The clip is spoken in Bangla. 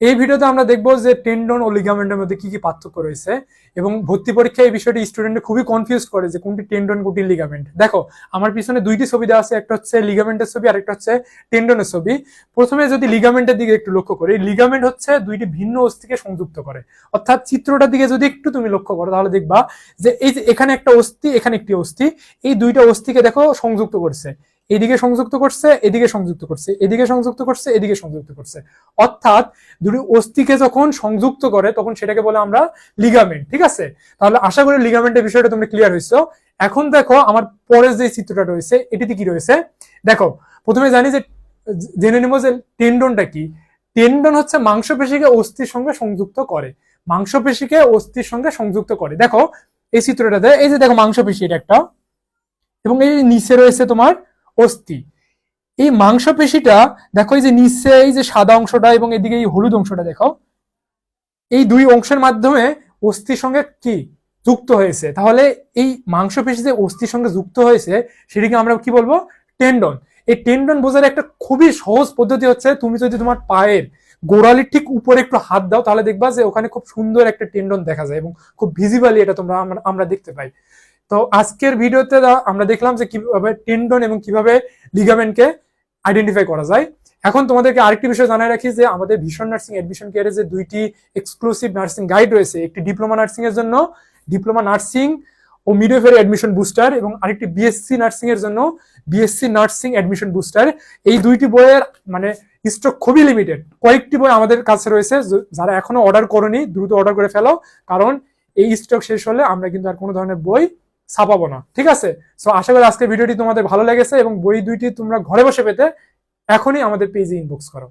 এই ভিডিওতে আমরা দেখব যে টেন্ডন ও লিগামেন্টের মধ্যে কি কি পার্থক্য রয়েছে এবং ভর্তি পরীক্ষায় এই বিষয়টি স্টুডেন্ট খুবই কনফিউজ করে যে কোনটি টেন্ডন কোনটি লিগামেন্ট দেখো, আমার পিছনে দুইটি ছবি দেওয়া আছে, একটা হচ্ছে লিগামেন্টের ছবি আর একটা হচ্ছে টেন্ডনের ছবি। প্রথমে যদি লিগামেন্টের দিকে একটু লক্ষ্য করি লিগামেন্ট হচ্ছে দুইটি ভিন্ন অস্থিকে সংযুক্ত করে। অর্থাৎ চিত্রটার দিকে যদি একটু তুমি লক্ষ্য করো, তাহলে দেখবা যে এই যে এখানে একটা অস্থি, এখানে একটি অস্থি, এই দুইটা অস্থিকে দেখো সংযুক্ত করছে। এদিকে সংযুক্ত করছে, এদিকে সংযুক্ত করছে, এদিকে সংযুক্ত করছে, এদিকে সংযুক্ত করছে। অর্থাৎ দুটি অস্থিকে যখন সংযুক্ত করে, তখন সেটাকে বলে আমরা লিগামেন্ট ঠিক আছে? তাহলে আশা করি লিগামেন্টের বিষয়টা তোমরা ক্লিয়ার হয়েছো এখন দেখো আমার পরের যে চিত্রটা রয়েছে, এটিতে কি রয়েছে? দেখো, প্রথমে জানি যে, জেনে নেব যে টেন্ডনটা কি। টেন্ডন হচ্ছে মাংসপেশিকে অস্থির সঙ্গে সংযুক্ত করে। মাংসপেশিকে অস্থির সঙ্গে সংযুক্ত করে। দেখো, এই চিত্রটাতে, এই যে দেখো মাংসপেশি এটা একটা। এবং এই নিচে রয়েছে তোমার অস্থি। এই মাংসপেশিটা, দেখো এই যে নিচে এই যে সাদা অংশটা এবং এদিকে এই হলুদ অংশটা দেখো, এই দুই অংশের মাধ্যমে অস্থির সঙ্গে কি যুক্ত হয়েছে? তাহলে এই মাংসপেশি যে অস্থির সঙ্গে যুক্ত হয়েছে, সেটিকে আমরা কি বলব? টেন্ডন। এই টেন্ডন বোঝার একটা খুবই সহজ পদ্ধতি হচ্ছে, তুমি যদি তোমার পায়ের গোড়ালির ঠিক উপরে একটু হাত দাও, তাহলে দেখবা যে ওখানে খুব সুন্দর একটা টেন্ডন দেখা যায় এবং খুব ভিজিবলি এটা তোমরা আমরা- আমরা দেখতে পাই। তো আজকের ভিডিওতে আমরা দেখলাম যে কীভাবে টেন্ডন এবং কীভাবে লিগামেন্টকে আইডেন্টিফাই করা যায়। এখন তোমাদেরকে আরেকটি বিষয় জানাই রাখি যে আমাদের ভীষণ নার্সিং এডমিশন কেয়ারে যে দুইটি এক্সক্লুসিভ নার্সিং গাইড রয়েছে, একটি ডিপ্লোমা নার্সিং এর জন্য ডিপ্লোমা নার্সিং ও মিডওয়েফারি অ্যাডমিশন বুস্টার এবং আরেকটি বিএসসি নার্সিং এর জন্য বিএসসি নার্সিং অ্যাডমিশন বুস্টার এই দুইটি বইয়ের মানে স্টক খুবই লিমিটেড কয়েকটি বই আমাদের কাছে রয়েছে যারা এখনও অর্ডার করনি, দ্রুত অর্ডার করে ফেলো। কারণ এই স্টক শেষ হলে আমরা কিন্তু আর কোনো ধরনের বই ছাপাবো না, ঠিক আছে? সো আশা করি আজকের ভিডিওটি তোমাদের ভালো লেগেছে এবং বই দুইটি তোমরা ঘরে বসে পেতে এখনই আমাদের পেজে ইনবক্স করো।